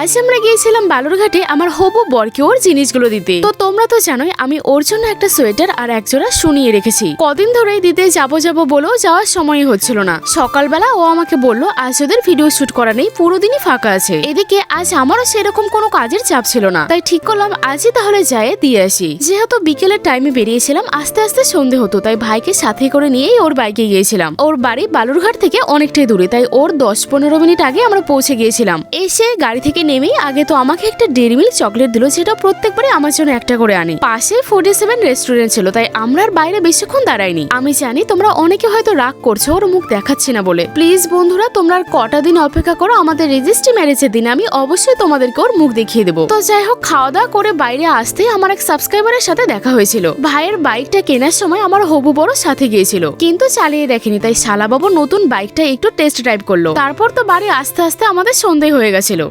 আজ আমরা গিয়েছিলাম বালুরঘাটে আমার হবু বরকে ওর জিনিসগুলো দিতে। তো তোমরা তো জানোই, আমি ওর জন্য একটা সোয়েটার আর একজোড়া শুনিয়ে রেখেছি। কদিন ধরেই দিতে যাব যাব বলেও যাওয়ার সময়ই হচ্ছিল না। সকালবেলা ও আমাকে বলল, আজ ওদের ভিডিও শুট করা নেই, পুরো দিনই ফাঁকা আছে। এদিকে আজ আমারও সেরকম কোনো কাজের চাপ ছিল না। তাই ঠিক করলাম, আজই তাহলে যায় দিয়ে আসি। যেহেতু বিকেলের টাইমে বেরিয়েছিলাম, আস্তে আস্তে সন্ধে হতো, তাই ভাইকে সাথে করে নিয়েই ওর বাইকে গিয়েছিলাম। ওর বাড়ি বালুরঘাট থেকে অনেকটাই দূরে, তাই ওর দশ পনেরো মিনিট আগে আমরা পৌঁছে গিয়েছিলাম। এসে গাড়ি থেকে নেমেই আগে তো আমাকে একটা ডেরি মিল্ক চকলেট দিল, যেটা প্রত্যেকবারই আমার জন্য একটা করে আনে। পাশে ফোর্টি সেভেন রেস্টুরেন্ট ছিল, তাই আমরা আর বাইরে বেশিক্ষণ দাঁড়াইনি। আমি জানি তোমরা অনেকে হয়তো রাগ করছ, ওর মুখ দেখাচ্ছি না বলে। প্লিজ বন্ধুরা, তোমরা আর কটা দিন অপেক্ষা করো, আমাদের রেজিস্ট্রি ম্যারেজের দিন আমি অবশ্যই তোমাদেরকে ওর মুখ দেখিয়ে দেবো। তো যাই হোক খাওয়া দাওয়া করে বাইরে আসতেই আমার এক সাবস্ক্রাইবারের সাথে দেখা হয়েছিল। ভাইয়ের বাইকটা কেনার সময় আমার হবু বড় সাথে গিয়েছিল, কিন্তু চালিয়ে দেখেনি, তাই শালাবাবু নতুন বাইকটা একটু টেস্ট ড্রাইভ করল। তারপর তো বাড়ি আস্তে আস্তে আমাদের সন্ধে হয়ে গেছিল।